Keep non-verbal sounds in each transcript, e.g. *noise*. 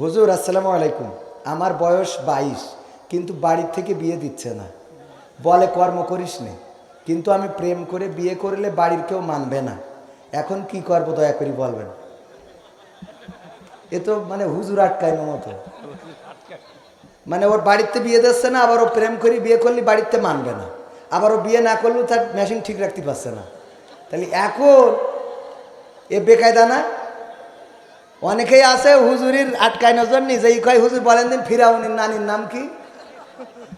হুজুর, আসসালামু আলাইকুম। আমার বয়স বাইশ, কিন্তু বাড়ির থেকে বিয়ে দিচ্ছে না। বলে, কর্ম করিস নে। কিন্তু আমি প্রেম করে বিয়ে করলে বাড়ির কেউ মানবে না। এখন কি করব, দয়া করি বলবেন? এ তো মানে হুজুর আটকায়নো মতো। মানে ওর বাড়িতে বিয়ে দিচ্ছে না, আবার ও প্রেম করি বিয়ে করলে বাড়িতে মানবে না। আবার ও বিয়ে না করলেও তার মেশিন ঠিক রাখতে পারছে না। তাহলে এখন এ বেকায়দা না? অনেকেই আছে হুজুরির আটকায় নজর নিজেই কয়, হুজুর বলেন দিন ফিরাউনির নানির নাম কি?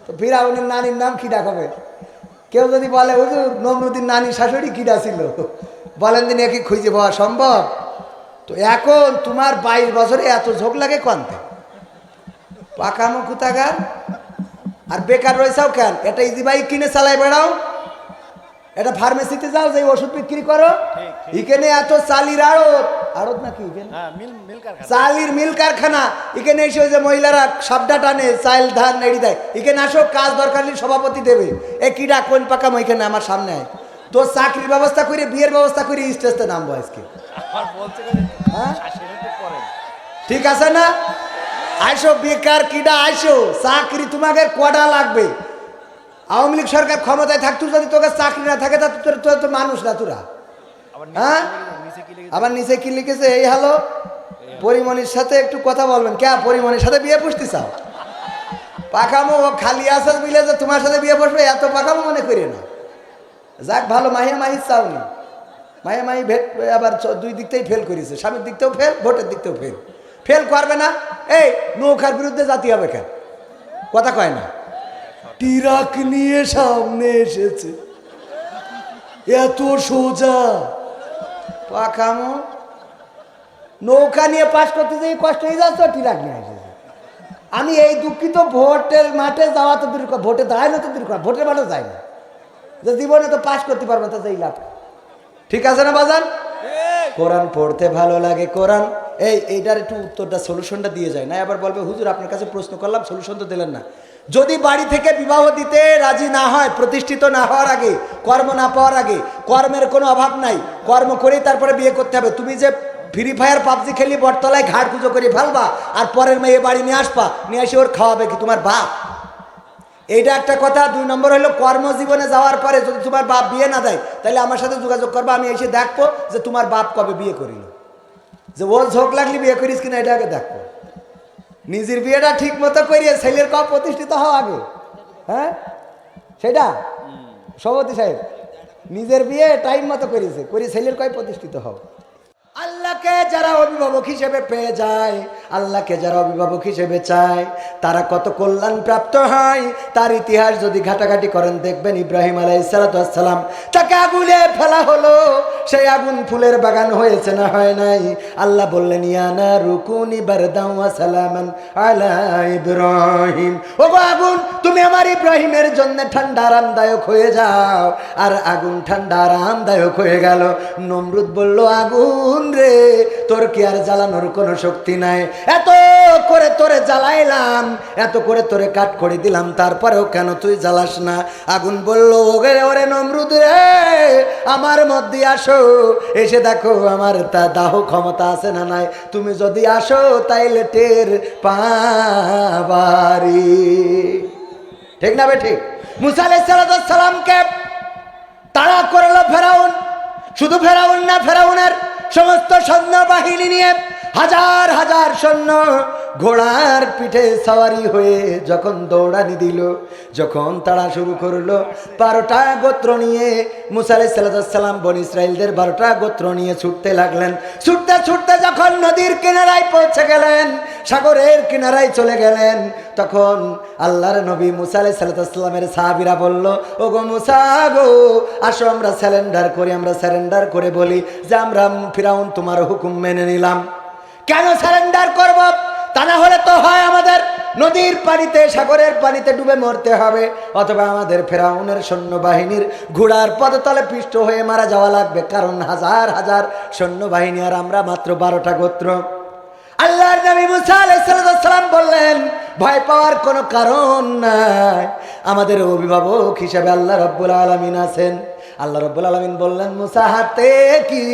তো ফিরাউনির নানির নাম কি ডাকবে কেউ যদি বলে, হুজুর নমরুদ্দিন নানি শাশুড়ি কিডা ছিল বলেন দিন একই খুঁজে পাওয়া সম্ভব? তো এখন তোমার বাইশ বছরে এত ঝোঁক লাগে কনতে? পাকামো কুতাগার আর বেকার রয়েছাও কেন? এটা ইজি বাইক কিনে চালাই বেড়াও? এটা ফার্মেসিতে যাও যে ওষুধ বিক্রি করো। এখানে এত চালির আড়ত। আড়ত নাকি হ্যাঁ চালির মিল কারখানা। এখানে এসে যে মহিলারা সাবডা টানে চাল ধান নেড়ি দেয়। এখানে আসো কাজ দরকার সভাপতি দেবে। এ কিডা কোন পাকাম এখানে আমার সামনে আয়। তোর চাকরির ব্যবস্থা করে বিয়ের ব্যবস্থা করে স্টেজতে নামবো আজকে। হ্যাঁ? ঠিক আছে না? আইসো বেকার কিডা আইসো। চাকরি তোমাকে কটা লাগবে? আওয়ামী লীগ সরকার ক্ষমতায় থাকতো যদি তোকে চাকরি না থাকে তা তোর তোর তো মানুষ না তোরা। হ্যাঁ? আবার নিচে কি লিখেছে? এই হ্যালো পরিমণির সাথে একটু কথা বলবেন। কে? পরিমণির সাথে বিয়ে পুষতে চাও? পাকামো ও খালি আসার মিলে যে তোমার সাথে বিয়ে বসবে এত পাকামো মনে করি না। যাক ভালো মাহিয়া মাহি চাওনি। মাহিয়া মাহি ভেট আবার দুই দিকতেই ফেল করেছে। স্বামীর দিক থেকেও ফেল ভোটের দিক থেকেও ফেল ফেল করবে না? এই নৌকার বিরুদ্ধে জাতি হবে কেন? কথা কয় না। টিরাক নিয়ে সামনে এসেছে। এত সোজা। পাখামো নৌকা নিয়ে পাশ করতে যাই কষ্ট হয়ে যাচ্ছে টিরাক নিয়ে এসেছে। আমি এই দুঃখিত ভোটের মাঠে যাওয়া তো দূর ভোটে দাঁড়ায় না তো দূর ভোটের মাঠে যায় না যে জীবনে তো পাশ করতে পারব না, তো এই লাভ ঠিক আছে না বাজান? কোরআন পড়তে ভালো লাগে কোরআন। এই এইটার একটু উত্তরটা সলিউশনটা দিয়ে যায়। না আবার বলবে হুজুর আপনার কাছে প্রশ্ন করলাম সলিউশন তো দিলেন না। যদি বাড়ি থেকে বিবাহ দিতে রাজি না হয়, প্রতিষ্ঠিত না হওয়ার আগে, কর্ম না পাওয়ার আগে, কর্মের কোনো অভাব নাই, কর্ম করেই তারপরে বিয়ে করতে হবে। তুমি যে ফ্রি ফায়ার পাবজি খেলি, বটতলায় ঘাট পুজো করে ফেলবা, আর পরের মেয়ে বাড়ি নিয়ে আসবা, নিয়ে এসে ওর খাওয়াবে কি তোমার বাপ? এইটা একটা কথা। দুই নম্বর হলো, কর্মজীবনে যাওয়ার পরে যদি তোমার বাপ বিয়ে না দেয়, তাহলে আমার সাথে যোগাযোগ করব, আমি এসে দেখব যে তোমার বাপ কবে বিয়ে করিল। যে ওর ঝোঁক লাগলি বিয়ে করিস কিনা, এটা আগে দেখব। নিজের বিয়েটা ঠিক মতো করিয়ে ছেলের কপ প্রতিষ্ঠিত হওয়া আগে। হ্যাঁ? সেটা? সভাপতি সাহেব নিজের বিয়ে টাইম মতো করিয়েছে করে ছেলের কয় প্রতিষ্ঠিত হও? আল্লাহকে যারা অভিভাবক হিসেবে পেয়ে যায়, আল্লাহকে যারা অভিভাবক হিসেবে চায়, তারা কত কল্যাণ প্রাপ্ত হয়। তার ইতিহাস যদি ঘাটাঘাটি করেন, দেখবেন ইব্রাহিম আলাইসালাম তাকে আগুনে ফেলা হলো। সেই আগুন ফুলের বাগান হয়েছে না হয় নাই? আল্লাহ বললেন ইয়ানা রুকুনি আলা ইব্রাহিম। ও আগুন, তুমি আমার ইব্রাহিমের জন্য ঠান্ডা আরামদায়ক হয়ে যাও। আর আগুন ঠান্ডা আরামদায়ক হয়ে গেল। নমরুদ বলল, আগুন রে, তোর কি আর জ্বালানোর কোনো শক্তি নাই? এত করে তোরে জ্বালাইলাম, এত করে তোরে কাট করে দিলাম, তারপরেও কেন তুই জ্বালাস না? আগুন বলল, ওগে ওরে নমরুদ রে, আমার মধ্যে আসো। এসে দেখো আমার তা দাহ ক্ষমতা আছে না নাই। তুমি যদি আসো, তাইলে টের পাবারি। ঠিক না বে ঠিক মুসা সালামকে তারা করল ফেরাউন? শুধু ফেরাউন না, ফেরাউনের সমস্ত সৈন্য বাহিনী নিয়ে হাজার হাজার সৈন্য ঘোড়ার পিঠে সাওয়ারি হয়ে যখন দৌড়ানি দিল, যখন তারা শুরু করল, বারোটা গোত্র নিয়ে মুসালাই সাল্লাম বন ইসরায়েলদের বারোটা গোত্র নিয়ে ছুটতে লাগলেন। ছুটতে ছুটতে যখন নদীর কিনারায় পৌঁছে গেলেন, সাগরের কিনারায় চলে গেলেন, তখন আল্লাহর নবী মুসা আলাই সাল্লামের সাহাবিরা বলল ও গো মুসা গো, আসো আমরা স্যালেন্ডার করি, আমরা স্যালেন্ডার করে বলি যে আমরা ফিরাউন তোমার হুকুম মেনে নিলাম। কেন স্যালেন্ডার করব? তা না হলে তো হয় আমাদের নদীর পানিতে, সাগরের পানিতে ডুবে মরতে হবে। অথবা আমাদের ফেরাউনের সৈন্যবাহিনীর ঘোড়ার পদতলে পিষ্ট হয়ে মারা যাওয়া লাগবে, কারণ হাজার হাজার সৈন্যবাহিনী আর আমরা মাত্র বারোটা গোত্র। আল্লাহর নবী মুসা আলাইসালাম বললেন, ভয় পাওয়ার কোনো কারণ নাই। আমাদের অভিভাবক হিসেবে আল্লাহ রব্বুল আলমিন আছেন। আল্লাহ রব্বুল আলমিন বললেন, মুসা হাতে কি?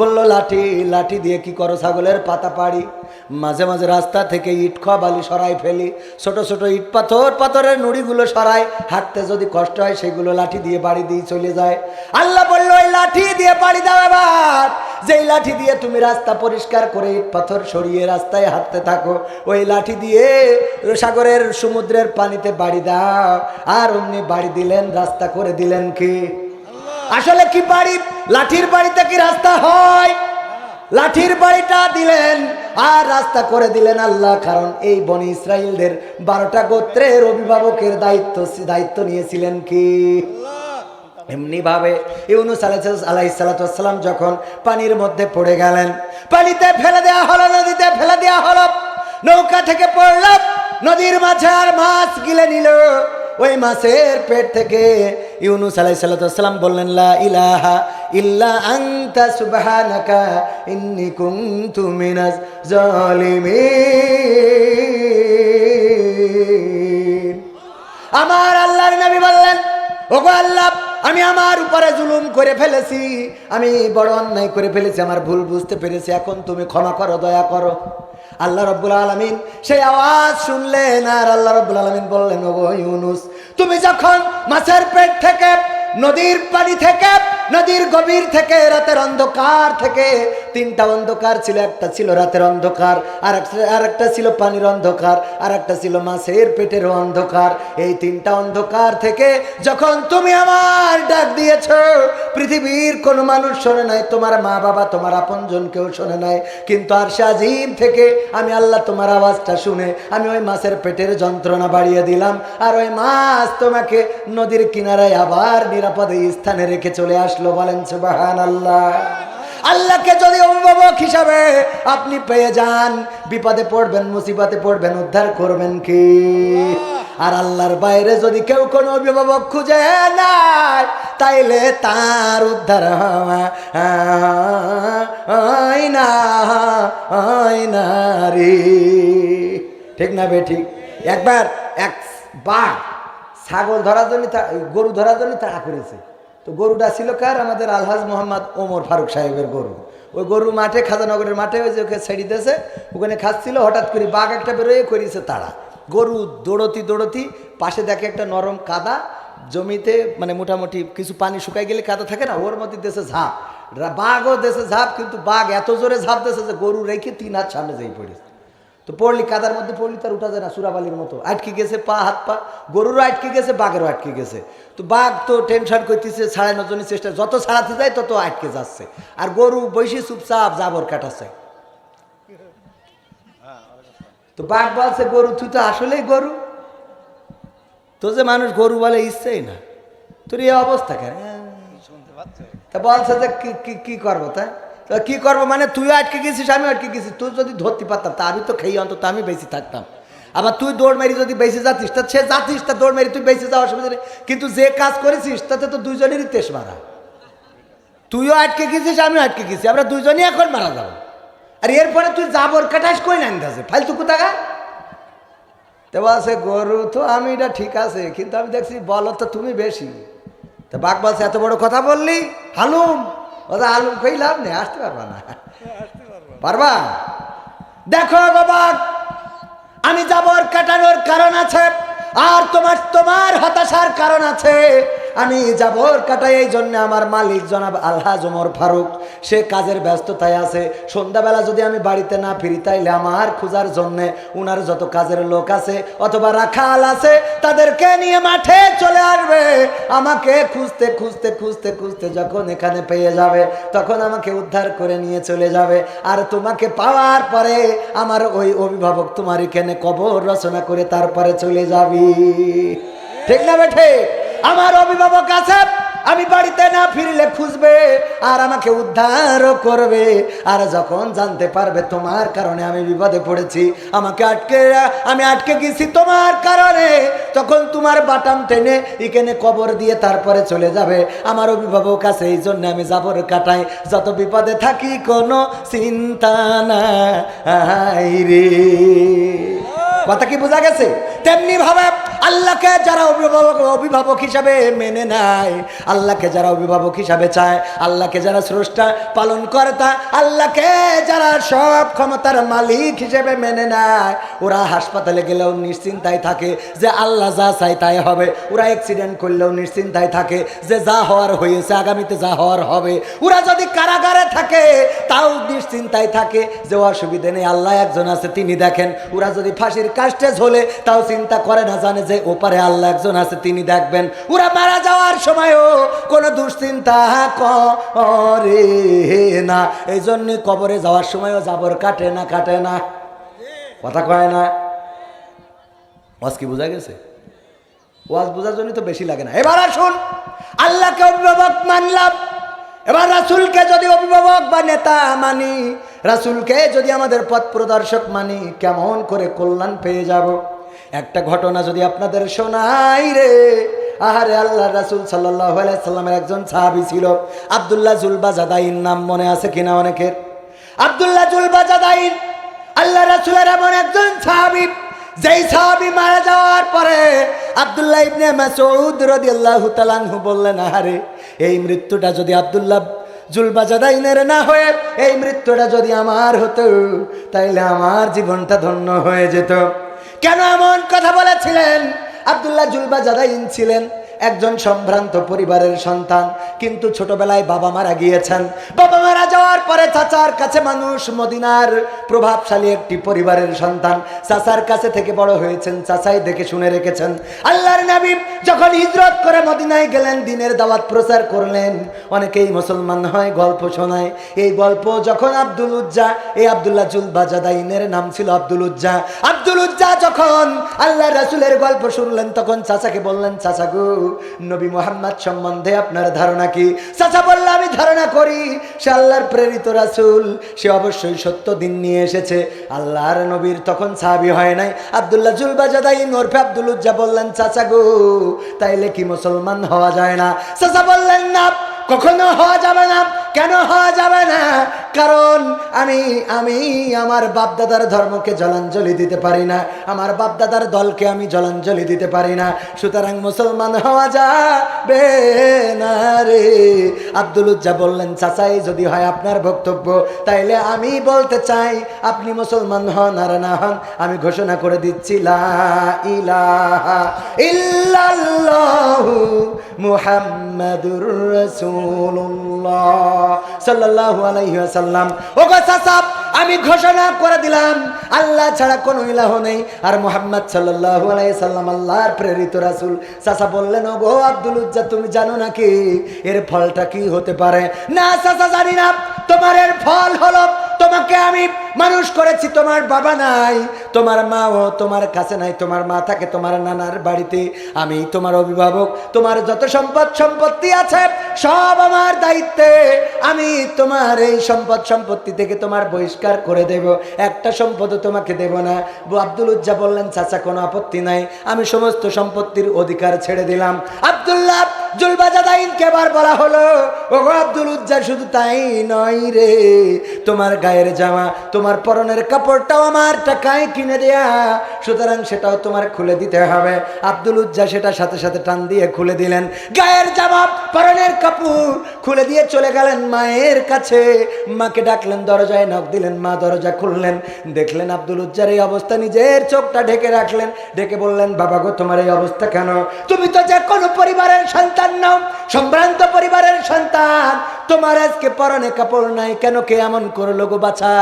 বলল, লাঠি লাঠি দিয়ে কি করো ছাগলের পাতা পাড়ি? মাঝে মাঝে রাস্তা থেকে ইট খোয়া বালি সরাই ফেলি। ছোট ছোট ইট পাথর, পাথরের নুড়িগুলো সরাই। হাঁটতে যদি কষ্ট হয়, সেগুলো লাঠি দিয়ে বাড়ি দিয়ে চলে যায়। আল্লাহ বলল ওই লাঠি দিয়ে বাড়ি দাও এবার। যেই লাঠি দিয়ে তুমি রাস্তা পরিষ্কার করে ইট পাথর সরিয়ে রাস্তায় হাঁটতে থাকো, ওই লাঠি দিয়ে সাগরের সমুদ্রের পানিতে বাড়ি দাও। আর অমনি বাড়ি দিলেন, রাস্তা করে দিলেন কি? আসলে কি বাড়ি? লাঠির বাড়িতে কি রাস্তা হয়? লাঠির বাড়িটা দিলেন, আর রাস্তা করে দিলেন আল্লাহ, কারণ এই বনি ইসরায়েলদের বারোটা গোত্রের অভিভাবকের দায়িত্ব দায়িত্ব নিয়েছিলেন কি? এমনি ভাবে ইউনুস আলাইসালাম যখন পানির মধ্যে পড়ে গেলেন, পানিতে ফেলে দেওয়া হলো, নদীতে ফেলে দেওয়া হলো, নৌকা থেকে পড়ল, নদীর মাঝে আর মাছ গিলে নিল। ওই মাসের পেট থেকে ইউনুস আলাইসাল্লাম বললেন, লা ইলাহা ইল্লা আনতা সুবাহানাকা, ইন্নি কুন্তু মিনাজ জালিমিন আমার আল্লাহর নবী বললেন, ওগো আল্লাহ আমি আমার উপরে জুলুম করে ফেলেছি, আমি বড় অন্যায় করে ফেলেছি, আমার ভুল বুঝতে পেরেছি, এখন তুমি ক্ষমা করো, দয়া করো। আল্লাহ রব্বুল আলমিন সেই আওয়াজ শুনলেন আর আল্লাহ রব্বুল আলমিন বললেন, ওগো ইউনুস, তুমি যখন মাছের পেট থেকে, নদীর পানি থেকে, নদীর গভীর থেকে, রাতের অন্ধকার থেকে তিনটা অন্ধকার ছিল, একটা ছিল রাতের অন্ধকার, আর আর একটা ছিল পানির অন্ধকার, আর একটা ছিল মাছের পেটের অন্ধকার। এই তিনটা অন্ধকার থেকে যখন তুমি আমার ডাক দিয়েছ, পৃথিবীর কোনো মানুষ শোনে নাই, তোমার মা বাবা, তোমার আপনজন কেউ শোনে নাই। কিন্তু আর সাজিম থেকে আমি আল্লাহ তোমার আওয়াজটা শুনে, আমি ওই মাছের পেটের যন্ত্রণা বাড়িয়ে দিলাম, আর ওই মাছ তোমাকে নদীর কিনারায় আবার নিরাপদে স্থানে রেখে চলে আসলো বলেন সুবাহান আল্লাহ আল্লাহকে যদি অভিভাবক হিসাবে আপনি পেয়ে যান বিপদে পড়বেন মুসিবতে পড়বেন উদ্ধার করবেন কি? আর আল্লাহর বাইরে যদি কেউ কোনো অভিভাবক খুঁজে নাই তাইলে তার উদ্ধার হয়। না হয় না রে। ঠিক না বে ঠিক। একবার এক বাঘ ছাগল ধরার জন্য গরু ধরার জন্য তাড়া করেছে। তো গরুটা ছিল কার? আমাদের আলহাজ মোহাম্মদ ওমর ফারুক সাহেবের গরু। ওই গরু মাঠে, খাজানগরের মাঠে ওই যে ওকে ছেড়ে দিয়েছে, ওখানে খাচ্ছিল, হঠাৎ করে বাঘ একটা বেরোয়, করিয়েছে তাড়া গরু দৌড়তি দৌড়তি, পাশে দেখে একটা নরম কাদা, জমিতে মানে মোটামুটি কিছু পানি শুকাই গেলে কাদা থাকে না, ওর মধ্যে দেশে ঝাঁপ। বাঘও দেশে ঝাঁপ, কিন্তু বাঘ এত জোরে ঝাঁপ দেশে যে গরু রেখে তিন হাত সামনে যাই পড়েছে। তো পড়লি কাদার মধ্যে পড়লি তার উঠা যায় না সুরাবালির মতো। আটকে গেছে পা হাত পা গরুরও আটকে গেছে বাঘেরও আটকে গেছে। তো বাঘ তো টেনশন করতেছে ছাড়ানোর জন্য চেষ্টা যত ছাড়াতে যায় তত আটকে যাচ্ছে। আর গরু বৈশি চুপচাপ জাবর কাটাচ্ছে। তো বাঘ বলছে গরু তুই তো আসলেই গরু। তো যে মানুষ গরু বলে ইচ্ছেই না। তোর এই অবস্থা কেন? তা বলছে যে কি করব তাই তো কি করব? মানে তুইও আটকে গেছিস, আমি আটকে গেছি। তুই যদি ধরতে পারতাম, তা আমি তো খেয়ে অন্তত আমি বেশি থাকতাম। আবার তুই দৌড় মেরি যদি বেঁচে যাতিস, তা সে যাতিস, তা দৌড় মেরি তুই বেঁচে যাওয়ার অসুবিধা নেই কিন্তু যে কাজ করেছিস, তাতে তো দুইজনেরই তেস মারা। তুইও আটকে গেছিস, আমিও আটকে গেছি। আমরা দুইজনই এখন মারা যাব। আর এরপরে তুই জাবর কাটাস কই না আছে ফালতু কোথাকা তো বলছে গরু তো আমি এটা ঠিক আছে, কিন্তু আমি দেখছি বলো তো তুমি বেশি। তো বাঘ বলছে, এত বড় কথা বললি? হালুম। ওটা আলুম কই লাভ নেই আসতে পারবা না। পারবা। দেখো বাবা আমি যাবর কাটানোর কারণ আছে আর তোমার তোমার হতাশার কারণ আছে। আমি যাবর কাটাই এই জন্য আমার মালিক জনাব আলহাজ ওমর ফারুক। সে কাজের ব্যস্ততায় আছে। সন্ধ্যাবেলা যদি আমি বাড়িতে না ফিরি, তাইলে আমার খোঁজার জন্যে উনার যত কাজের লোক আছে অথবা রাখাল আছে, তাদেরকে নিয়ে মাঠে চলে আসবে। আমাকে খুঁজতে খুঁজতে খুঁজতে খুঁজতে যখন এখানে পেয়ে যাবে, তখন আমাকে উদ্ধার করে নিয়ে চলে যাবে। আর তোমাকে পাওয়ার পরে আমার ওই অভিভাবক তোমার এখানে কবর রচনা করে তারপরে চলে যাবি। ঠিক না বেঠে আমার অভিভাবক আছে, আমি বাড়িতে না ফিরলে খুঁজবে আর আমাকে উদ্ধারও করবে। আর যখন জানতে পারবে তোমার কারণে আমি বিপদে পড়েছি, আমাকে আটকে, আমি আটকে গেছি তোমার কারণে। তখন তোমার বাটাম টেনে এখানে কবর দিয়ে তারপরে চলে যাবে। আমার অভিভাবক আছে, এই জন্য আমি যাবর কাটাই। যত বিপদে থাকি কোনো চিন্তা নাই রে। কথা কি বোঝা গেছে? তেমনি ভাবে আল্লাহকে যারা অভিভাবক অভিভাবক হিসাবে মেনে নেয়, আল্লাহকে যারা অভিভাবক হিসাবে চায়, আল্লাহকে যারা স্রষ্টা পালন কর্তা আল্লাহকে যারা সব ক্ষমতার মালিক হিসেবে মেনে নেয়, ওরা হাসপাতালে গেলেও নিশ্চিন্তায় থাকে যে আল্লাহ যা চাই তাই হবে। ওরা অ্যাক্সিডেন্ট করলেও নিশ্চিন্তায় থাকে যে যা হওয়ার হয়েছে, আগামীতে যা হওয়ার হবে। ওরা যদি কারাগারে থাকে, তাও নিশ্চিন্তায় থাকে যে অসুবিধে নেই, আল্লাহ একজন আছে, তিনি দেখেন। ওরা যদি ফাঁসির কাস্টে ঝোলে, তাও চিন্তা করে না, জানে যে ওপারে আল্লাহ একজন আছে, তিনি দেখবেন, ওরা মারা যাওয়ার সময়ও কোনো দুশ্চিন্তা করে না। এই জন্য কবরে যাওয়ার সময়ও জাবর কাটে না কাটে না। কথা কয় না? ওয়াজ কি বোঝা গেছে? ওয়াজ বোঝার জন্য তো বেশি লাগে না। এবার আসুন, আল্লাহকে অভিভাবক মানলাম। এবার রাসুলকে যদি অভিভাবক বা নেতা মানি, রাসুলকে যদি আমাদের পথ প্রদর্শক মানি, কেমন করে কল্যাণ পেয়ে যাব? একটা ঘটনা যদি আপনাদের শোনাই রে। আহারে আল্লাহ রাসুল সাল্লাহ একজন সাহাবি ছিল। আবদুল্লাহ জুলবা জাদাইন নাম মনে আছে কিনা অনেকের? আবদুল্লাহ জুলবা জাদাইন আল্লাহ রাসুলের এমন একজন সাহাবি, যেই সাহাবি মারা যাওয়ার পরে আব্দুল্লাহ ইবনে মাসউদ রাদিয়াল্লাহু তাআলাহু বললেন, আহারে, এই মৃত্যুটা যদি আব্দুল্লাহ জুলবাজাদাইনের না হয়ে, এই মৃত্যুটা যদি আমার হতো, তাইলে আমার জীবনটা ধন্য হয়ে যেত। কেন এমন কথা বলেছিলেন? আবদুল্লাহ জুলবা জাদাইন ছিলেন। একজন সম্ভ্রান্ত পরিবারের সন্তান, কিন্তু ছোটবেলায় বাবা মারা গিয়েছেন। বাবা মারা যাওয়ার পরে চাচার কাছে মানুষ মদিনার প্রভাবশালী একটি পরিবারের সন্তান। চাচার কাছে থেকে বড় হয়েছেন, চাচাই দেখে শুনে রেখেছেন। আল্লাহর নবী যখন হিজরত করে মদিনায় গেলেন, দিনের দাওয়াত প্রচার করলেন। অনেকেই মুসলমান হয়, গল্প শোনায়। এই গল্প যখন আব্দুল উজ্জা, এই আব্দুল্লাহ জুল বাজাদাইনের নাম ছিল আব্দুল উজ্জা। আব্দুল উজ্জা যখন আল্লাহ রাসুলের গল্প শুনলেন, তখন চাচাকে বললেন, চাচা গো নবী মোহাম্মদ সম্বন্ধে আপনার ধারণা কি? চাচা বললে, আমি ধারণা করি সে আল্লাহর প্রেরিত রাসুল। সে অবশ্যই সত্য দিন নিয়ে এসেছে। আল্লাহর নবীর তখন সাহাবি হয় নাই। আবদুল্লাহ জুলবাজাদাই নরফে আব্দুল উজ্জা বললেন, চাচা গো, তাইলে কি মুসলমান হওয়া যায় না? চাচা বললেন, না, কখনো হওয়া যাবে না। হওয়া যাবে না। কারণ আমি আমি আমার বাপদাদার ধর্মকে জলাঞ্জলি দিতে পারি না। আমার বাপদাদার দলকে আমি জলাঞ্জলি দিতে পারি না। সুতরাং মুসলমান হওয়া যাবে না রে। আব্দুল উজ্জা বললেন, চাচাই, যদি হয় আপনার বক্তব্য, তাইলে আমি বলতে চাই, আপনি মুসলমান হন আর না হন, আমি ঘোষণা করে দিচ্ছি, লা ইলাহা ইল্লাল্লাহু মুহাম্মাদুর আমি ঘোষণা করে দিলাম, আল্লাহ ছাড়া কোনো ইলাহ নেই। আর মোহাম্মদ সাল্লাল্লাহু আলাইহি সাল্লাম আল্লাহর প্রেরিত রাসুল। চাচা বললেন, ওগো আব্দুল উজ্জা, তুমি জানো নাকি এর ফলটা কি হতে পারে? না চাচা জানি না। তোমার এর ফল হলো তোমাকে আমি মানুষ করেছি, তোমার বাবা নাই, তোমার মাও তোমার কাছে নাই, তোমার মা থাকে তোমার নানার বাড়িতে। আমি তোমার অভিভাবক, তোমার যত সম্পদ সম্পত্তি আছে, সব আমার দায়িত্বে। আমি তোমার এই সম্পদ সম্পত্তি থেকে তোমার বহিষ্কার করে দেব। একটা সম্পদও তোমাকে দেব না। আব্দুল উজ্জা বললেন, চাচা, কোনো আপত্তি নাই। আমি সমস্ত সম্পত্তির অধিকার ছেড়ে দিলাম। আব্দুল্লাহ গায়ের জামা পরনের কাপড় খুলে দিয়ে চলে গেলেন মায়ের কাছে। মাকে ডাকলেন, দরজায় নখ দিলেন, মা দরজা খুললেন। দেখলেন আব্দুল উজ্জার এই অবস্থা, নিজের চোখটা ঢেকে রাখলেন। ডেকে বললেন, বাবা গো, তোমার এই অবস্থা কেন? তুমি তো যে কোনো পরিবারের সন্তান নাও সম্ভ্রান্ত পরিবারের সন্তান, তোমার আজকে পরনে কাপড় নাই, কেন কে এমন করল গো বাছা?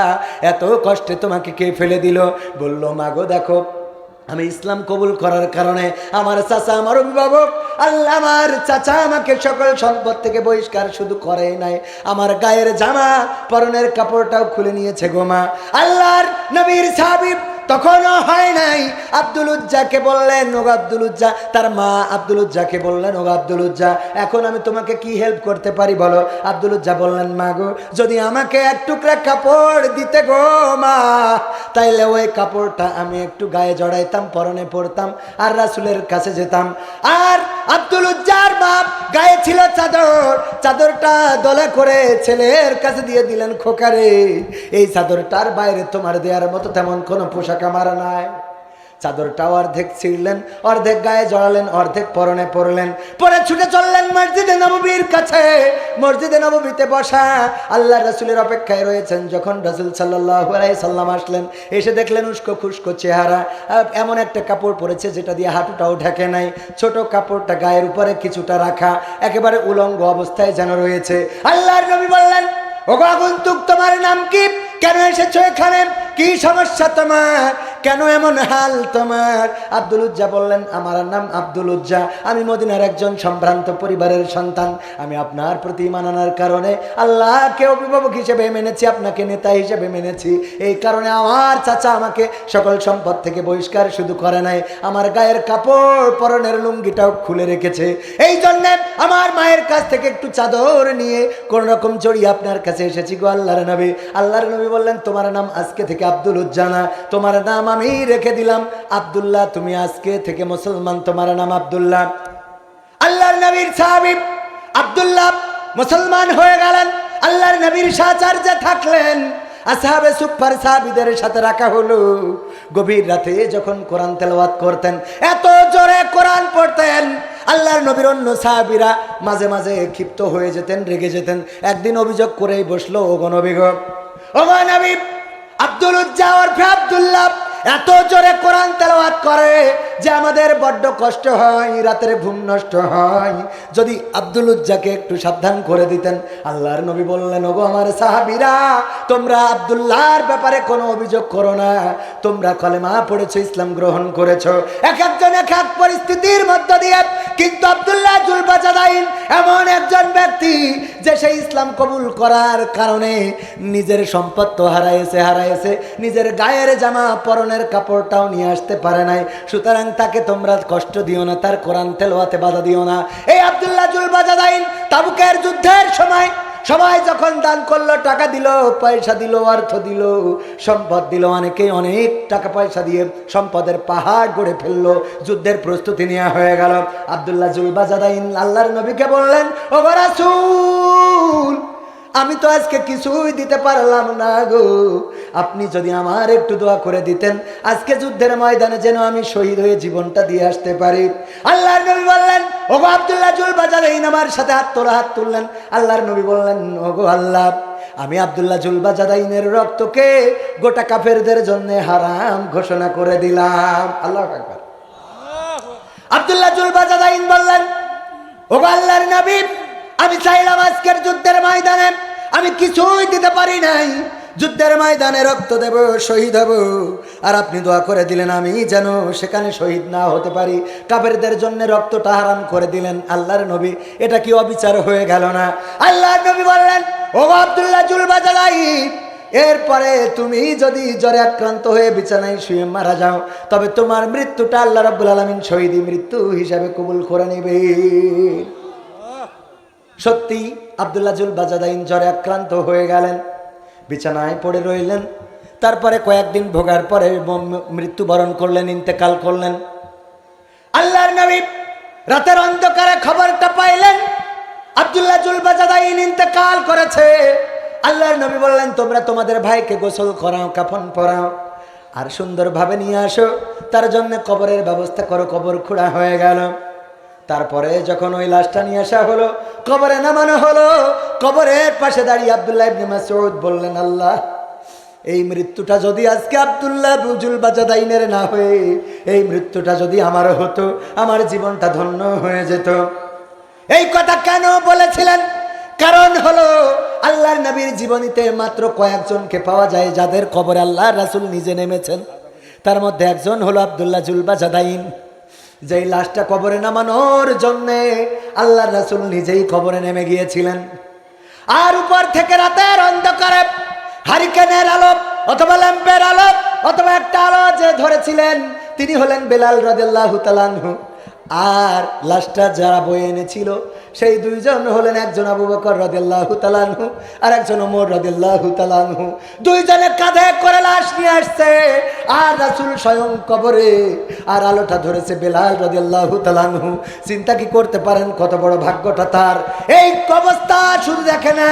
এত কষ্টে তোমাকে কে ফেলে দিল? বলল মাগো দেখো, আমি ইসলাম কবুল করার কারণে আমার চাচা, আমার অভিভাবক, আল্লাহ আমার চাচা আমাকে সকল সম্পদ থেকে বহিষ্কার শুধু করে নাই। আমার গায়ের জামা, পরনের কাপড়টাও খুলে নিয়েছে গোমা আল্লাহর নবীর সাবিব তখনও হয় নাই। আব্দুল উজ্জাকে বললেন ও আব্দুল উজ্জা। তার মা আব্দুল উজ্জাকে বললেন ও আব্দুল উজ্জা, এখন আমি তোমাকে কি হেল্প করতে পারি বলো? আব্দুল উজ্জা বললেন, মা গো, যদি আমাকে এক টুকরা কাপড় দিতে গো মা, তাইলে ওই কাপড়টা আমি একটু গায়ে জড়াইতাম, পরনে পরতাম আর রাসুলের কাছে যেতাম। আর আব্দুল উজ্জার বাপ গায়ে ছিল চাদর। চাদরটা দলে করে ছেলের কাছে দিয়ে দিলেন খোকারে। এই চাদরটার বাইরে তোমার দেওয়ার মতো তেমন কোনো পোশাক আমার নাই। চাদরটাও অর্ধেক ছিঁড়লেন, অর্ধেক গায়ে জড়ালেন, অর্ধেক পরনে পরলেন। পরে ছুটে চললেন মসজিদে নববীর কাছে। মসজিদে নববীতে বসা আল্লাহ রসুলের অপেক্ষায় রয়েছেন। যখন রসুল সাল্লাহ সাল্লাম আসলেন, এসে দেখলেন উস্কো খুস্কো চেহারা। এমন একটা কাপড় পরেছে যেটা দিয়ে হাঁটুটাও ঢেকে নাই। ছোট কাপড়টা গায়ের উপরে কিছুটা রাখা, একেবারে উলঙ্গ অবস্থায় যেন রয়েছে। আল্লাহর নবী বললেন ও আগন্তুক, তোমার নাম কি? কেন এসেছ এখানে? কি সমস্যা তোমার? কেন এমন হাল তোমার? আব্দুল উজ্জা বললেন, আমার নাম আব্দুল উজ্জা। আমি মদিনার একজন সম্ভ্রান্ত পরিবারের সন্তান। আমি আপনার প্রতি মানানোর কারণে আল্লাহকে অভিভাবক হিসেবে মেনেছি, আপনাকে নেতা হিসেবে মেনেছি। এই কারণে আমার চাচা আমাকে সকল সম্পদ থেকে বহিষ্কার শুধু করে নাই। আমার গায়ের কাপড় পরনের লুঙ্গিটাও খুলে রেখেছে। এই জন্যে আমার মায়ের কাছ থেকে একটু চাদর নিয়ে কোন রকম জড়িয়ে আপনার কাছে এসেছি গো আল্লাহর নবী। আল্লাহর নবী বললেন, তোমার নাম আজকে থেকে আব্দুল উজ্জানা, তোমার নাম আমি রেখে দিলাম। আব্দুল্লাহ, তুমি আজকে থেকে মুসলমান, তোমার নাম আব্দুল্লাহ। আল্লাহর নবীর সাহাবি আব্দুল্লাহ মুসলমান হয়ে গেলেন। আল্লাহর নবীর সাচার্যে থাকলেন। আসহাবে সুপার সাহাবিদের সাথে রাখা হলো। গভীর রাতে যখন কোরআন তেলাওয়াত করতেন, এত জোরে কোরআন পড়তেন, আল্লাহর নবীর অন্য সাহাবিরা মাঝে মাঝে ক্ষিপ্ত হয়ে যেতেন, রেগে যেতেন। একদিন অভিযোগ করেই বসল, ওগো নবী গো, ওগো নবী আব্দুল উজ্জা ওরফে আবদুল্লাহ এত জোরে কোরআন তেলাওয়াত করে। যে আমাদের বড্ড কষ্ট হয়, রাতের ঘুম নষ্ট হয়। যদি আব্দুল উজ্জাকে একটু সাবধান করে দিতেন, আল্লাহর নবী বললেন, ওগো আমার সাহাবিরা, তোমরা আব্দুল্লাহর ব্যাপারে কোনো অভিযোগ করো না। তোমরা কলেমা পড়েছো, ইসলাম গ্রহণ করেছ। এক একজন এক এক পরিস্থিতির মধ্য দিয়ে কিন্তু আব্দুল্লাহ জুলবাজাদাইন এমন একজন ব্যক্তি যে সেই ইসলাম কবুল করার কারণে নিজের সম্পদ তো হারাইছে হারাইছে। নিজের গায়ের জামা, পরনের কাপড়টাও নিয়ে আসতে পারে নাই। সুতরাং তাকে তোমরা কষ্ট দিও না, তার কোরআন তেলোয়াতে বাধা দিও না। এই আব্দুল্লাহ জুলবাজাদাইন তাবুকের যুদ্ধের সময় সবাই যখন দান করল, টাকা দিল, পয়সা দিল, অর্থ দিল, সম্পদ দিল, অনেকে অনেক টাকা পয়সা দিয়ে সম্পদের পাহাড় গড়ে ফেলল, যুদ্ধের প্রস্তুতি নেওয়া হয়ে গেল। আবদুল্লাহ জুলবাজাদাইন আল্লাহর নবীকে বললেন ও রাসূল আমি তো আজকে কিছুই দিতে পারলাম না গো। আপনি যদি আমার একটু দোয়া করে দিতেন, আজকে যুদ্ধের ময়দানে যেন আমি শহীদ হয়ে জীবনটা দিয়ে আসতে পারি। আল্লাহর নবী বললেন, ওগো আবদুল্লাহ জুল বাজার, এই নামার সাথে হাত তোলা হাত তুললেন। আল্লাহর নবী বললেন, ওগো আল্লাহ, আমি আব্দুল্লাহ জুলবা জাদাইনের রক্তকে গোটা কাফেরদের জন্য হারাম ঘোষণা করে দিলাম। আল্লাহ আকবার। আব্দুল্লাহ জুলবা জাদাইন বললেন, ওগো আল্লাহর নবী আমি চাইলাম আজকের যুদ্ধের ময়দানে, আমি কিছুই দিতে পারি নাই। যুদ্ধের ময়দানে রক্ত দেব, শহীদ হব। আর আপনি দোয়া করে দিলেন, আমি যেন সেখানে শহীদ না হতে পারি। কাবেরদের জন্য রক্তটা হারাম করে দিলেন আল্লাহর নবী। এটা কি অবিচার হয়ে গেল না? আল্লাহর নবী বললেন, ও আব্দুল্লাহ জুলবা জালাই এরপরে তুমি যদি জ্বরে আক্রান্ত হয়ে বিছানায় শুয়ে মারা যাও, তবে তোমার মৃত্যুটা আল্লাহ রাব্বুল আলমিন শহীদি মৃত্যু হিসাবে কবুল করে নেবে। সত্যি আবদুল্লাহ জুল বাজাদাইন জ্বরে আক্রান্ত হয়ে গেলেন। বিছানায় পড়ে রইলেন। তারপরে কয়েকদিন ভোগার পরে মৃত্যুবরণ করলেন, ইন্তেকাল করলেন। আল্লাহর নবী রাতের অন্ধকারে খবরটা পাইলেন, আব্দুল্লাহ জুল বাজাদাইন ইন্তেকাল করেছে। আল্লাহর নবী বললেন, তোমরা তোমাদের ভাইকে গোসল করাও, কাফন পরাও, আর সুন্দরভাবে নিয়ে আসো। তার জন্য কবরের ব্যবস্থা করো, কবর খোঁড়া হয়ে গেল। তারপরে যখন ওই লাশটা নিয়ে আসা হলো, কবরে নামানো হলো, কবরের পাশে দাঁড়িয়ে আবদুল্লাহ ইবনে মাসউদ বললেন, আল্লাহ, এই মৃত্যুটা যদি আজকে আবদুল্লাহ বুজুল বাজাদাইনের না হয়ে, এই মৃত্যুটা যদি আমার হতো, আমার জীবনটা ধন্য হয়ে যেত। এই কথা কেন বলেছিলেন? কারণ হলো, আল্লাহর নবীর জীবনীতে মাত্র কয়েকজনকে পাওয়া যায় যাদের কবর আল্লাহ রাসূল নিজে নেমেছেন। তার মধ্যে একজন হলো আবদুল্লাহ জুলবা জাদাইন যেই লাশটা কবরে নামানোর জন্যে আল্লাহ রাসুল নিজেই কবরে নেমে গিয়েছিলেন। আর উপর থেকে রাতের অন্ধকারে হারিকেনের আলোপ অথবা ল্যাম্পের আলোপ অথবা একটা আলো যে ধরেছিলেন, তিনি হলেন বেলাল রাদিয়াল্লাহু তাআলাহু আর লাশটা যারা বয়ে এনেছিল সেই দুইজন হলেন একজন আবু বকর রদিল্লাহু তালানহু আর একজন ওমর রদিল্লাহু তালানহু দুইজনে কাঁধে করে লাশ নিয়ে আসছে। আর রাসুল স্বয়ং কবরে আর আলোটা ধরেছে বেলাল রদিল্লাহু তালানহু চিন্তা কি করতে পারেন? কত বড় ভাগ্যটা তার। এই অবস্থা শুধু দেখে না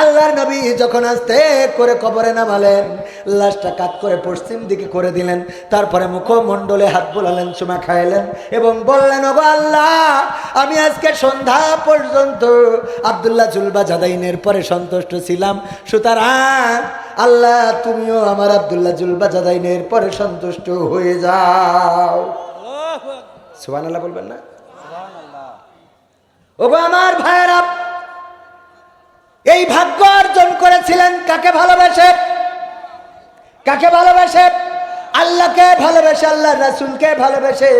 আল্লাহর নবী যখন আসতে করে কবরে নামালেন, লাশটা কাত করে পশ্চিম দিকে করে দিলেন। তারপরে মুখমণ্ডলে হাত বোলালেন, চুমা খাইলেন এবং বললেন, ওগো আল্লাহ, আমি আজকে সন্ধ্যা পর্যন্ত আবদুল্লাহ জুলবা জাদাইনের পরে সন্তুষ্ট ছিলাম। সুতরাং আল্লাহ, তুমিও আমার আবদুল্লাহ জুলবা জাদাইনের পরে সন্তুষ্ট হয়ে যাও। সুবান আল্লাহ বলবেন না? আমার ভাইয়েরা, এই ভাগ্য অর্জন করেছিলেন কাকে ভালোবেসে? কাকে ভালোবেসে? আল্লাহকে ভালোবেসে আল্লাহ রাসুলকে ভালোবেসে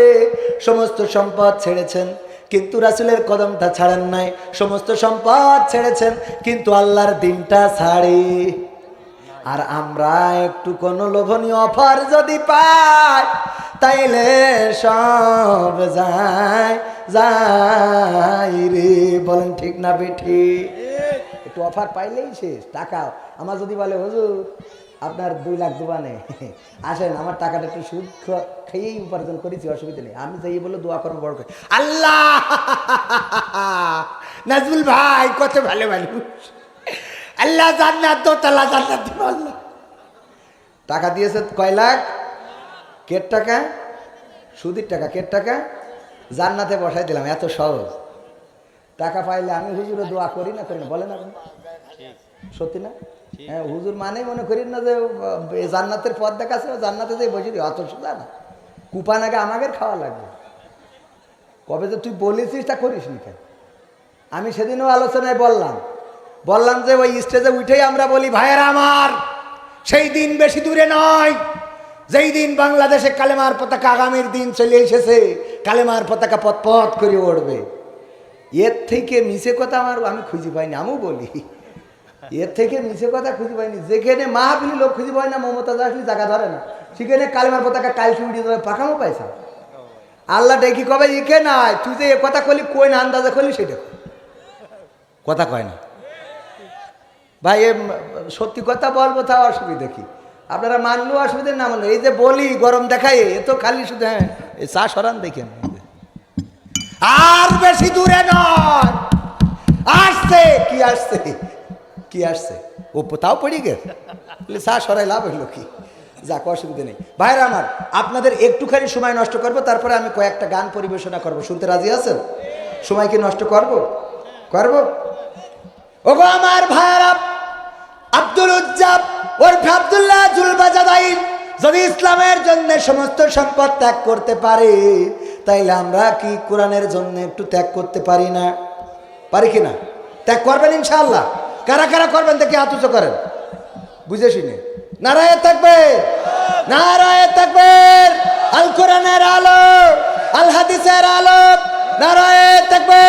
সমস্ত সম্পদ ছেড়েছেন। কিন্তু রাসুলের কদমটা ছাড়েন নাই, সমস্ত সম্পদ ছেড়েছেন, কিন্তু আল্লাহর দিনটা ছাড়ি। আর আমরা একটু কোনো লোভনীয় অফার যদি পাই, তাইলে সব যায় যাই রে। বলেন ঠিক না বেঠি? একটু অফার পাইলেই শেষ টাকা আমার যদি বলে, হুজুর আপনার দুই লাখ দোকানে *laughs* আসেন, আমার টাকাটা একটু সুদ খেয়েই উপার্জন করেছি, অসুবিধা নেই। আমি যাই বলে দোয়া করব বড় করে। আল্লাহ! *laughs* নাজমুল ভাই, কত ভালো মানুষ। আল্লাহ জান্নাত দোতলা জান্নাত আল্লাহ টাকা দিয়েছে কয় লাখ? কের টাকা? সুদির টাকা, কের টাকা? জান্নাতে বসাই দিলাম, এত সহজ। টাকা পাইলে আমি হুজুরে দোয়া করি না করি না। বলেন আপনি। সত্যি না? হ্যাঁ হুজুর মানে মনে করি না যে জান্নাতের পথ দেখাচ্ছে জান্নাতে যে বসে অত সোজা না কুপান আগে আমাকে খাওয়া লাগবে। কবে যে তুই বলেছিস তা করিস নি আমি সেদিনও আলোচনায় বললাম। বললাম যে, ওই স্টেজে উঠেই আমরা বলি, ভাইয়েরা আমার, সেই দিন বেশি দূরে নয়। যেই দিন বাংলাদেশে কালেমার পতাকা আগামীর দিন চলে এসেছে, কালেমার পতাকা পথ পথ করে উঠবে। এর থেকে মিশে কথা আমার আমি খুঁজে পাইনি, আমিও বলি। এর থেকে মিশে কথা খুঁজে পাইনি। যেখানে মাহাবিলি লোক খুঁজে পায় না, মমতা আসলে জায়গা ধরে না। সেখানে কালেমার পতাকা কালকে উড়িয়ে দেবে, পাকামো পাইছা আল্লাহ ডেকে কবে ইকে নাই, তুই যে এ কথা কলি কই না আন্দাজে কলি সেটা কথা কয় না। ভাই, এ সত্যি কথা বলব তা অসুবিধা কি? আপনারা মানলেও অসুবিধা না মানলো এই যে বলি, গরম দেখাই, এ তো খালি শুধু হ্যাঁ এই চা সরান দেখেন আর বেশি দূরে নয়। আসছে, কি আসছে? কি আসছে? ও তাও পড়ি গে চা সরাই, লাভ হইল কি? যাক, অসুবিধা নেই। ভাইরা আমার, আপনাদের একটুখানি সময় নষ্ট করব, তারপরে আমি কয়েকটা গান পরিবেশনা করব। শুনতে রাজি আছেন? সময় কি নষ্ট করব? করব? ওগো আমার ভাইরা, আব্দুল উজ্জাব, ওরফে আব্দুল্লাহ জুলবাজাদাইন, যদি ইসলামের জন্য সমস্ত সম্পদ ত্যাগ করতে পারে, তাইলে আমরা কি কোরআনের জন্য একটু ত্যাগ করতে পারি না? পারি কি না? ত্যাগ করবেন ইনশাআল্লাহ। কারা কারা করবেন দেখি আতুচ করেন। বুঝে শুনে। নারায় থাকবে। নারায় থাকবে। আল কোরআনের আলো আল হাদিসের আলো নারায় থাকবে।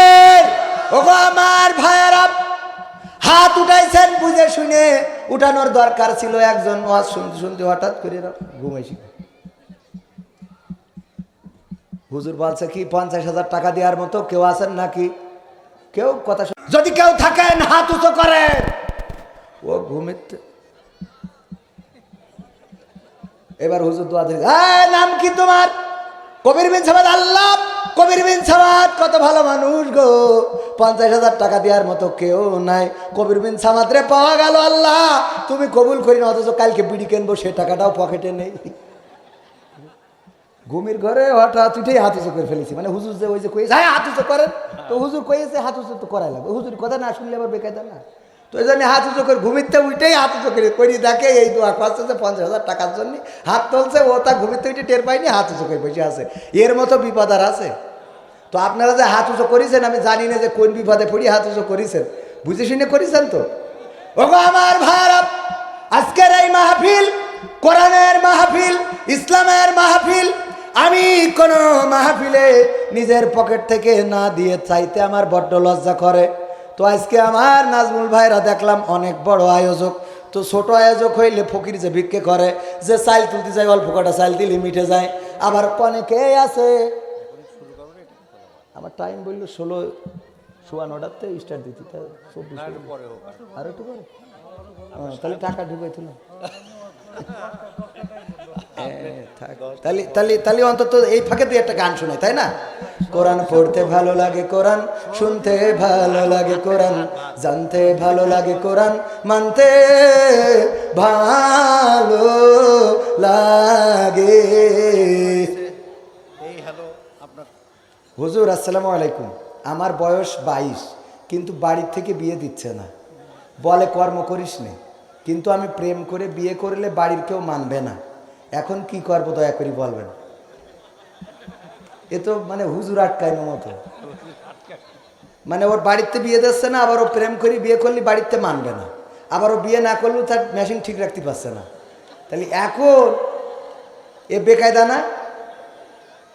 ওগো আমার ভাইয়ারা, হাত উঠাইছেন বুঝে শুনে। উঠানোর দরকার ছিল একজন ওয়াজ শুনতে শুনতে হঠাৎ করে ঘুমাইছি হুজুর বলছে কি, পঞ্চাশ হাজার টাকা দেওয়ার মতো কেউ আছেন নাকি? কেউ কথা যদি কেউ থাকেন হাত উঁচু করেন ও ঘুমিতে এবার হুজুর দোয়া "এই, নাম কি তোমার? কবির বিন সামাদ আল্লাহ কবির বিন সামাদ কত ভালো মানুষ গো। পঞ্চাশ হাজার টাকা দেওয়ার মতো কেউ নাই। কবির বিন সামাদ রে পাওয়া গেল আল্লাহ। তুমি কবুল করি না অথচ কালকে বিড়ি কিনবো সে টাকাটাও পকেটে নেই। ঘুমির ঘরে হঠাৎ উঠেই হাত উঁচু করে ফেলেছি। মানে হুজুর যে ওই যে কয়েছে হ্যাঁ হাত উঁচু করেন। তো হুজুর কয়েছে হাত উঁচু তো করাই লাগবে। হুজুর কথা না শুনলে আবার বেকায়দা না। তো এই জন্য হাত উঁচু করে ঘুমিতে উঠেই হাত উঁচু করে করি, দেখে এই দোয়া করছে পঞ্চাশ হাজার টাকার জন্য হাত তুলছে, ও তা ঘুমিতে উঠে টের পাইনি হাত উঁচু করে বসে আছে। এর মতো বিপদ আর আছে। তো আপনারা যে হাত উঁচু করেছেন, আমি জানি না যে কোন বিপদে পড়ি হাত উঁচু করেছেন। বুঝে শুনে করেছেন তো? ওগো আমার ভারত, আজকের এই মাহফিল কোরআনের মাহফিল, ইসলামের মাহফিল আমি কোনো মাহফিলে নিজের পকেট থেকে না দিয়ে চাইতে আমার বড্ড লজ্জা করে। তো আজকে আমার নাজমুল ভাইরা দেখলাম অনেক বড় আয়োজক। তো ছোট আয়োজক হইলে ফকির যে ভিক্ষে করে যে চাইল তুলতে যায় অল্প কটা চাইল দিলে মিটে যায়। আবার অনেকে আছে। আমার টাইম বলল ষোলো সোয়া নটাতে স্টার্ট দিতে চব্বিশ আর। একটু করে তাহলে টাকা ঢুকাই তুলো। তাহলে তাহলে তাহলে অন্তত এই ফাঁকে তুই একটা গান শোনাই তাই না? কোরআন পড়তে ভালো লাগে কোরআন শুনতে ভালো লাগে কোরআন জানতে ভালো লাগে কোরআন মানতে ভালো লাগে। হুজুর আসসালামু আলাইকুম। আমার বয়স বাইশ কিন্তু বাড়ির থেকে বিয়ে দিচ্ছে না। বলে কর্ম করিস নে কিন্তু আমি প্রেম করে বিয়ে করলে বাড়ির কেউ মানবে না। এখন কি করব দয়া করি বলবেন? এ তো মানে হুজুর আটকায়নো মতো। মানে ওর বাড়িতে বিয়ে দিচ্ছে না, আবার ও প্রেম করি বিয়ে করলে বাড়িতে মানবে না। আবার ও বিয়ে না করলেও তার মেশিন ঠিক রাখতে পারছে না। তাহলে এখন এ বেকায়দা না?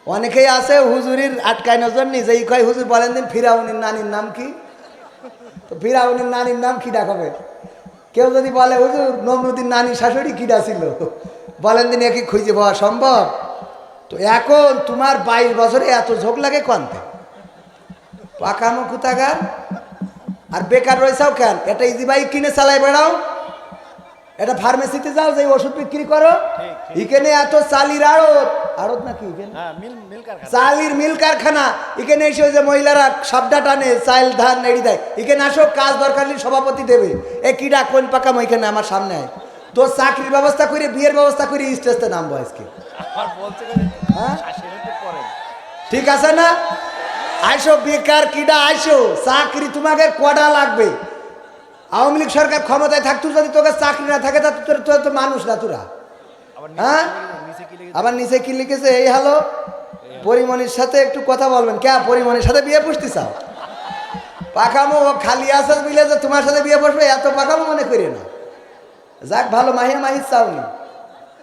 অনেকেই আছে হুজুরির আটকায় নজর নিজেই কয়, হুজুর বলেন দিন, ফিরাউনির নানির নাম কি? তো ফিরাউনির নানির নাম কি ডাকবে? কেউ যদি বলে, হুজুর নমরুদ্দিন নানির শাশুড়ি কিডা ছিল বলেন দিন একই খুঁজে পাওয়া সম্ভব? তো এখন তোমার বাইশ বছরে এত ঝোঁক লাগে কনতে? পাকানো কুতাগার আর বেকার রয়েছাও কেন? এটা ইজি বাইক কিনে চালাই বেড়াও। এটা ফার্মেসিতে যাও যে ওষুধ বিক্রি করো। এখানে এত চালির আড়ত। আড়ত নাকি হ্যাঁ চালির মিল কারখানা। এখানে এসে ওই যে মহিলারা সাবডা টানে চাল ধান নেড়ি দেয়। এখানে আসো কাজ দরকার সভাপতি দেবে। এ কিডা কোন পাকাম এখানে আমার সামনে আয়। তোর চাকরির ব্যবস্থা করে বিয়ের ব্যবস্থা করে স্টেজতে নামবো আজকে। হ্যাঁ? ঠিক আছে না? আইসো বেকার কিডা আইসো। চাকরি তোমাকে কটা লাগবে? আওয়ামী লীগ সরকার ক্ষমতায় থাকতো যদি তোকে চাকরি না থাকে তা তোর তো মানুষ না তোরা। হ্যাঁ? আবার নিচে কি লিখেছে? এই হ্যালো পরিমণির সাথে একটু কথা বলবেন। কে? পরিমণির সাথে বিয়ে পুষতে চাও? পাকামো ও খালি আসাস মিলে যে তোমার সাথে বিয়ে বসবে এত পাকামো মনে করি না। যাক, ভালো, মাহিয়া মাহি চাওনি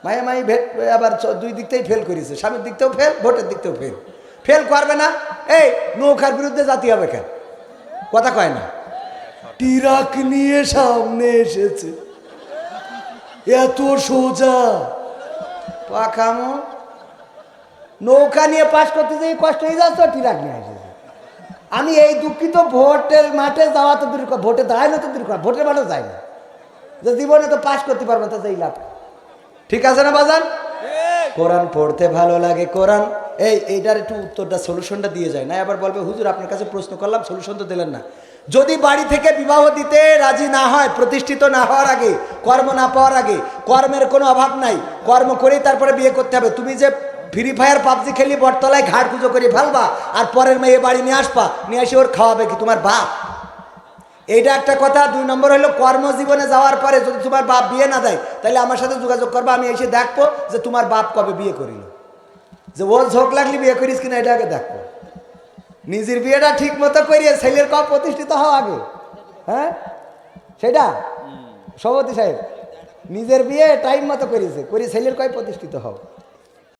মাহিয়া মাহি ভেট আবার দুই দিক থেকেই ফেল করেছে। স্বামীর দিক থেকেও ফেল ভোটের দিক থেকেও ফেল ফেল করবে না? এই, নৌকার বিরুদ্ধে জাতি হবে কেন? কথা কয় না। টিরাক নিয়ে সামনে এসেছে। এত সোজা। পাখামো। নৌকা নিয়ে পাশ করতে যেয়ে কষ্ট হয়ে যাচ্ছে টিরাক নিয়ে এসেছে আমি এই দুঃখিত ভোটের মাঠে যাওয়া তো দূর ভোটে দাঁড়ায় না তো দূর ভোটের মাঠে যায় না। যে জীবনে তো পাশ করতে পারব তো যেই লাভ। ঠিক আছে না বাজান? কোরআন পড়তে ভালো লাগে কোরআন এই এইটার একটু উত্তরটা সলিউশনটা দিয়ে যায়। না আবার বলবে হুজুর আপনার কাছে প্রশ্ন করলাম সলিউশন তো দিলেন না। যদি বাড়ি থেকে বিবাহ দিতে রাজি না হয় প্রতিষ্ঠিত না হওয়ার আগে কর্ম না পাওয়ার আগে কর্মের কোনো অভাব নাই কর্ম করেই তারপরে বিয়ে করতে হবে তুমি যে ফ্রি ফায়ার পাবজি খেলি বটতলায় ঘাট পুজো করে ফেলবা আর পরের মেয়ে বাড়ি নিয়ে আসবা নিয়ে এসে ওর খাওয়াবে কি তোমার বাপ? এইটা একটা কথা দুই নম্বর হলো কর্মজীবনে যাওয়ার পরে যদি তোমার বাপ বিয়ে না দেয় তাহলে আমার সাথে যোগাযোগ করব আমি এসে দেখব যে তোমার বাপ কবে বিয়ে করিল। যে ও ঝোঁক লাগলি বিয়ে করিস কিনা এটা আগে দেখব। নিজের বিয়েটা ঠিক মতো করিয়ে ছেলের কপ প্রতিষ্ঠিত হওয়া আগে হ্যাঁ? সেটা? সভাপতি সাহেব নিজের বিয়ে টাইম মতো করিয়েছে করি ছেলের কয় প্রতিষ্ঠিত হও?